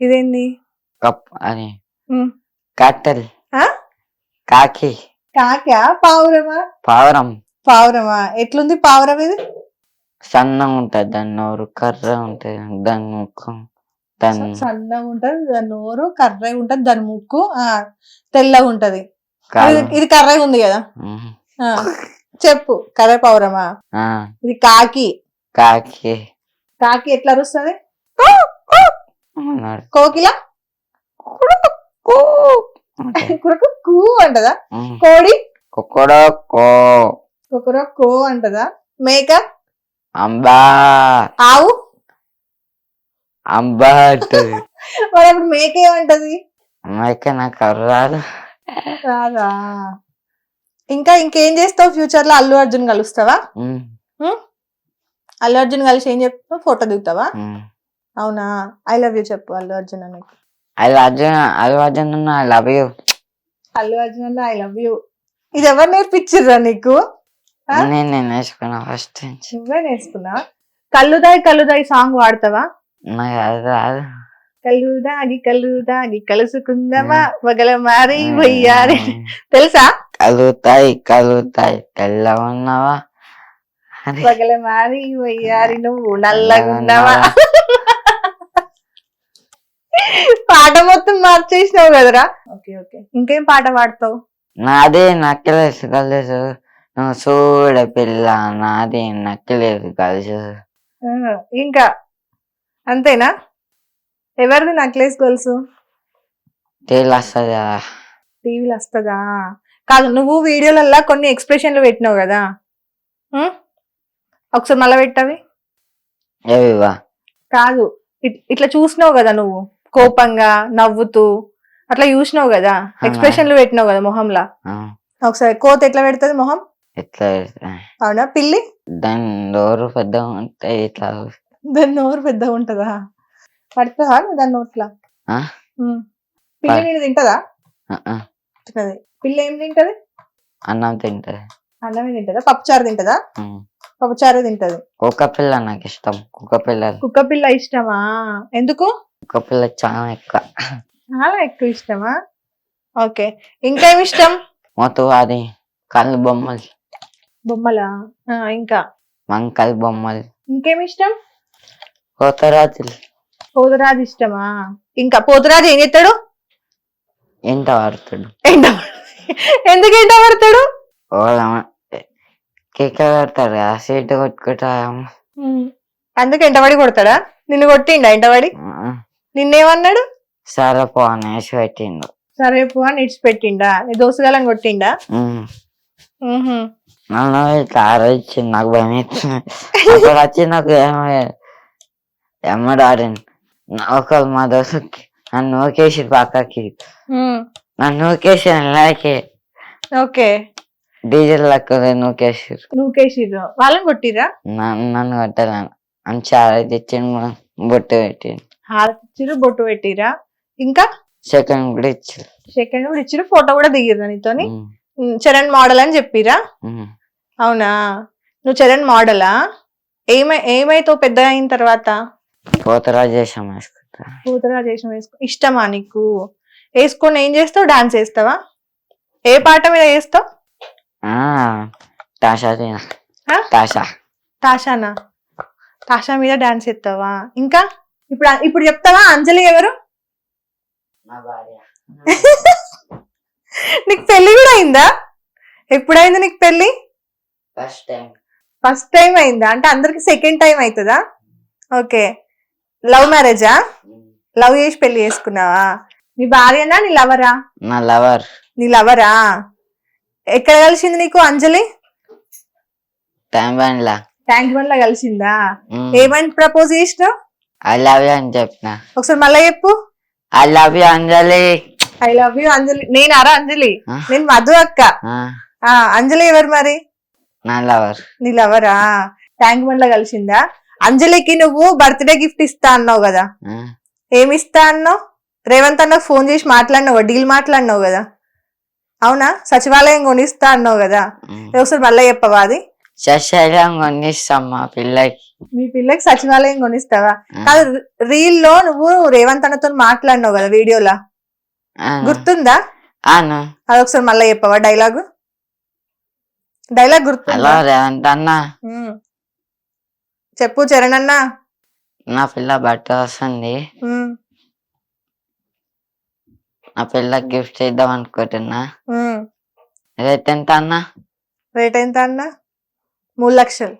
ఇదేంది? కప్ అని. ఉమ్. ఆ? కాకి. కాకా? పావురమా? పావురం. పావురమా? ఎట్లుంది పావురం ఇది? సన్నంగా ఉంటది దాని నోరు కర్ర ఉంటది దాని ముఖం దాని సన్నగా ఉంటది దాని నోరు కర్రగా ఉంటది దాని ముక్కు ఆ తెల్లగా ఉంటది. కాలు ఇది- ఇది కర్రగా ఉంది కదా? ఉమ్. ఆ. చెప్పు కర్ర పావురమా? ఆ, ఇది కాకి. కాకి. కాకి ఎట్లా అరుస్తుంది? అన్నాడు. కోకిల? ఉంటది. కురకు కూ అంటదా. కోడి? అంటదా? మేక? అంబా. ఆవు? అంబా అంటది. మరి అప్పుడు మేక ఏమంటది? అమ్మాయికి నాకు అర్రాదు రాదా? ఇంకా ఇంకేం చేస్తావు? ఫ్యూచర్లో అల్లు అర్జున్ కలుస్తావా? అల్లు అర్జున్ కలిసి ఏం చెప్తావు ఫోటో దిగుతావా. అవునా? ఐ లవ్ యూ చెప్పు అల్లు అర్జున్ అని. అది అర్జున్ అది Arjun I love you Allu Arjun అన్న ఐ లవ్ యూ ఇది ఎవరు నేర్పించిర్రా నీకు? నేను నేను నేర్చుకున్నా ఫస్ట్ నుంచి. నువ్వే నేర్చుకున్నా? కల్లుదాయి కల్లుదాయి సాంగ్ వాడతావా? రాదు కళ్ళు దాగి కళ్ళు దాగి కలుసుకుందామా? పగల మారి వయ్యారి. తెలుసా? కలుగుతాయి కలుగుతాయి తెల్ల ఉన్నావా? పగల మారి వయ్యారి. నువ్వు నల్లగున్నావా పాట మొత్తం మార్చేసినావు కదరా? Okay okay. ఇంకేం పాట పాడతావు? నాదే నక్కలేసు కలిసు. నువ్వు చూడ పిల్ల నాదే నక్కలేసు కలిసు. ఆ, ఇంకా? అంతేనా? ఎవరిది నక్లెస్ గొలుసు తేలి వస్తుంది? కదా టీవీలో వస్తుందా? కాదు నువ్వు వీడియోలల్లో కొన్ని ఎక్స్ప్రెషన్లు పెట్టినావు కదా? ఉం? ఒకసారి మళ్ళీ పెట్టవి? ఏవివా కాదు ఇట్- ఇట్లా చూసినావు కదా నువ్వు? కోపంగా నవ్వుతూ అట్లా చూసినావు కదా? ఎక్స్ప్రెషన్లు పెట్టినావు కదా మొహంలా? ఒకసారి కోత ఎట్లా పెడుతుంది మొహం? పెడతా. అవునా? పిల్లి? దాని డోరు పెద్దగా ఉంటాయి ఇట్లా దాని నోరు పెద్దగా ఉంటదా? పడుతుందా దాని నోట్లా. పిల్లి నేను తింటదా? పిల్లి ఏం తింటది? అన్నం తింటది. అన్నమే తింటదా? పప్పుచారు తింటదా. పప్పుచారు తింటది. కుక్క పిల్ల నాకు ఇష్టం. కుక్క పిల్లలు. కుక్క పిల్ల ఇష్టమా? ఎందుకు? పిల్ల చాలా ఎక్కువ. చాలా ఎక్కువ ఇష్టమా? ఓకే. ఇంకేం ఇష్టం? మొత్తం అది కళ్ళు బొమ్మలు. బొమ్మలా? ఆ, ఇంకా? వంకలు బొమ్మలు. ఇంకేం ఇష్టం? కొత్త రాత్రులు పోతురాజు ఇష్టమా? ఇంకా పోతురాజు ఏం చేస్తాడు? ఎంత వాడుతాడు ఎండ ఎందుకు ఎండ పడతాడు? ఓలమ్మ కేక కడతాడు కదా సీట్ కొట్టుకుంటా అందుకు ఎంటబడి కొడతాడా? నిన్ను కొట్టిండా ఎంటబడి నిన్నేమన్నాడు? సరే పో అని వేసి పెట్టిండు. సరే పో అని ఇడిచిపెట్టిండా నీ దోసగాలని కొట్టిండా. నన్ను ఇట్లా ఆలోచించింది నాకు భయం అక్కడ వచ్చి నాకు ఏమో ఎమ్మడు ఆడింది ఒకరు మా దోస్తుకి నన్ను నూకేసి పక్కకి. నన్ను నూకేసి లేకే ఓకే. డీజిల్ లెక్క నూకేసి నువ్వుకేసిర్రు వాళ్ళని కొట్టిర్రా? నన్ను కొట్టలేను. అని చాలా తెచ్చిండు బొట్టు పెట్టిండు. హారతి ఇచ్చిర్రు బొట్టు పెట్టిర్రా. ఇంకా సెకండ్ కూడా ఇచ్చి సెకండ్ కూడా ఇచ్చిర్రు ఫోటో కూడా దిగిర్రా నీతోని చరణ్ మోడల్ అని చెప్పిరా. అవునా? నువ్వు చరణ్ మోడలా? ఏమై ఏమైతావు పెద్ద అయిన తర్వాత? వేసుకుంటా. వేసుకో. ఇష్టమా నీకు? వేసుకొని ఏం చేస్తావు? డాన్స్ వేస్తావా ఏ పాట మీద వేస్తావు తాషా తాషానా? తాషా మీద డాన్స్ వేస్తావా ఇంకా? ఇప్పుడు ఇప్పుడు చెప్తావా? అంజలి ఎవరు? నీకు పెళ్ళి కూడా అయిందా? ఎప్పుడైంది నీకు పెళ్ళి ఫస్ట్ టైం ఫస్ట్ టైం అయిందా? అంటే అందరికి సెకండ్ టైం అవుతుందా ఓకే లవ్ మ్యారేజా లవ్ చేసి పెళ్ళి చేసుకున్నావా? నీ భార్యనా నీ లవరా నా లవర్ నీ లవరా ఎక్కడ కలిసింది నీకు అంజలి? టైం బండ్లా. ట్యాంక్ బండ్లో కలిసిందా ఏమని ప్రపోజ్ చేసినావు? ఐ లవ్ యూ అని చెప్పిన ఒకసారి మళ్ళీ చెప్పు. I love you Anjali I love you Anjali నేను అరా అంజలి నేను మధు అక్క. ఆ, ఆ అంజలి ఎవరు మరి? నా లవర్ నీ లవరా ట్యాంక్ బండ్లో కలిసిందా? అంజలికి నువ్వు బర్త్డే గిఫ్ట్ ఇస్తా అన్నావు కదా. ఏమి ఇస్తా అన్నావు? రేవంత్ అన్నకు ఫోన్ చేసి మాట్లాడినావు డీల్ మాట్లాడినావు కదా. అవునా? సచివాలయం కొనిస్తా అన్నావు కదా. ఒకసారి మళ్ళీ చెప్పవా అది? సశైలం కొనిస్తాం మా పిల్లకి. మీ పిల్లకి సచివాలయం కొనిస్తావా? కాదు రీల్లో నువ్వు రేవంత్ అన్నతో మాట్లాడినావు కదా వీడియోలా. గుర్తుందా? అవును అది ఒకసారి మళ్ళీ చెప్పవా డైలాగ్? డైలాగ్ గుర్తుందా? హలో రేవంత్ అన్న. చెప్పు చరణ్ అన్న. నా పిల్ల బట్ట వస్తుంది. నా పిల్లకి గిఫ్ట్ ఇద్దాం అనుకుంటున్నా. రేట్ ఎంత అన్న? రేట్ ఎంత అన్న? మూడు లక్షలు.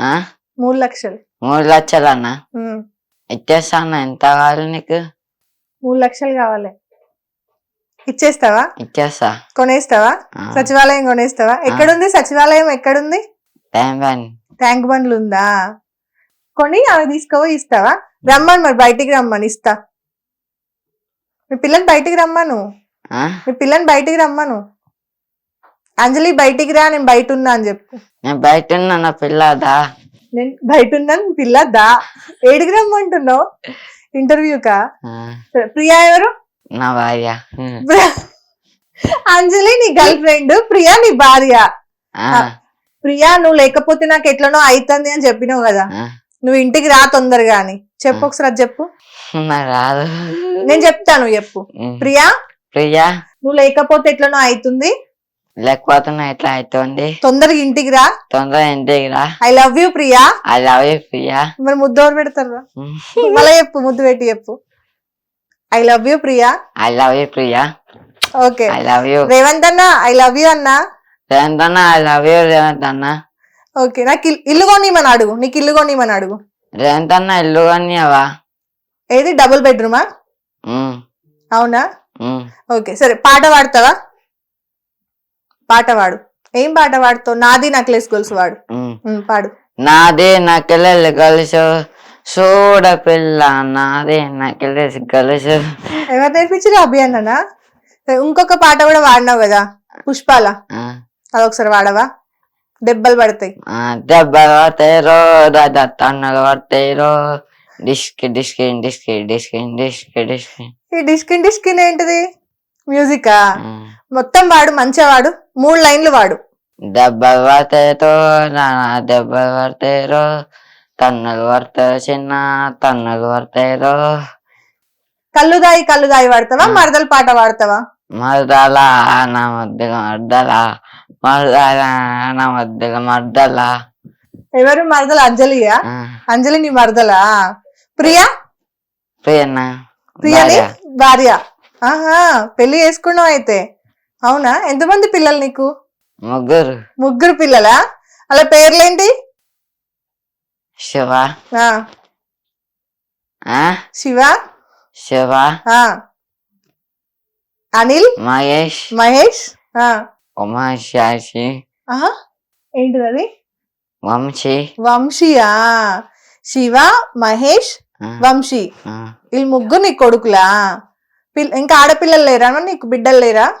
ఆ? మూడు లక్షలు. మూడు లక్షలు అన్న ఉమ్, ఇచ్చేస్తా ఎంత కావాలి నీకు? మూడు లక్షలు కావాలి. ఇచ్చేస్తావా? ఇచ్చేస్తా. కొనేస్తావా? ఆ, సచివాలయం కొనేస్తావా? ఎక్కడుంది? సచివాలయం ఎక్కడుంది? టైం పని ట్యాంక్ బండ్లు ఉందా? కొని అవి తీసుకోవో ఇస్తావా? రమ్మను మరి బయటికి రమ్మని ఇస్తా. మీ పిల్లని బయటికి రమ్మను. ఆ? మీ పిల్లని బయటికి రమ్మను. అంజలి బయటికి రా నేను బయట ఉన్నా అని చెప్పు. నేను బయట ఉన్నా నా పిల్లదా? నేను బయట ఉన్నాను మీ పిల్ల దా ఏడికి రమ్మంటున్నావు? ఇంటర్వ్యూకా? ప్రియా ఎవరు? నా భార్య. అంజలి నీ గర్ల్ ఫ్రెండ్. ప్రియా నీ భార్య. ప్రియా నువ్వు లేకపోతే నాకు ఎట్లనో అవుతుంది అని చెప్పినావు కదా. నువ్వు ఇంటికి రా తొందరగా అని. చెప్పు ఒకసారి అది చెప్పు. రాదు. నేను చెప్తాను చెప్పు. ప్రియా? ప్రియా? నువ్వు లేకపోతే ఎట్లనో అవుతుంది లేకపోతే నా ఎట్లా అవుతుంది తొందరగా ఇంటికి రా. తొందరగా ఇంటికి రా. I love you Priya. I love you Priya. మరి ముద్దు ఎవరు పెడతారు. మళ్ళీ చెప్పు ముద్దు పెట్టి చెప్పు. I love you Priya. I love you Priya. Okay. I love you. Revanth అన్న ఐ లవ్ యూ అన్న? రేవంత్ అన్న ఐ లవ్ యూ రేవంత్ అన్న. ఓకే. నాకు ఇల్- ఇల్లు కొనిమని అడుగు. నీకు ఇల్లు కొనిమని అడుగు. రేవంత్ అన్న ఇల్లు కొనియవా? ఏది? డబుల్ బెడ్రూమా? అవునా. ఓకే. సరే పాట పాడతావా? పాట పాడు ఏం పాట పాడుతావు నాది నక్లెస్ గొలుసు వాడు. పాడు. నాదే నకిలెలు గలుసు. చూడ పిల్ల నాదే నకిలెస్ గలుసు. ఎవరు నేర్పించారు అభి అన్ననా సరే, ఇంకొక పాట కూడా వాడినావు కదా పుష్పాల. అదొకసారి వాడవా? దెబ్బలు పడతాయి. దెబ్బలు పడతాయిరో రాజా తన్నులు పడతాయిరో డిస్కి డిస్కి డిస్కి డిస్కి డిస్కి డిస్కి ఈ డిస్కిన్ డిస్కిన్ ఏంటిది? మ్యూజికా. మొత్తం వాడు మంచిగా వాడు మూడు లైన్లు వాడు. దెబ్బలు పడతాయిరో నా దెబ్బలు పడతాయిరో తన్నులు పడతాయి చిన్న తన్నులు పడతాయిరో కళ్ళు దాయి కళ్ళు దాయి వాడతావా. మరదల పాట వాడతావా? మరదల నా మధ్యగా మర్దల మరదల నా మధ్యగా మర్దల. ఎవరు? మరదల అంజలియా? అంజలి నీ మరదలా? ప్రియా? ప్రియన్న ప్రియని. భార్య. ఆహా పెళ్ళి చేసుకున్నావు అయితే అవునా? ఎంతమంది పిల్లలు నీకు? ముగ్గురు. ముగ్గురు పిల్లలా? అలా పేర్లేంటి? శివ. ఆ. శివ? శివ. ఆ. అనిల్? మహేష్. మహేష్? ఆ. ఉమాశాషి. ఆహా. ఏంటిది అది? వంశీ. వంశీయా? శివ మహేష్ ఆ, వంశీ. ఆ. వీళ్ళు ముగ్గురు నీ కొడుకులా? పిల్ల ఇంకా ఆడపిల్లలు లేరా? నీకు బిడ్డలు లేరా?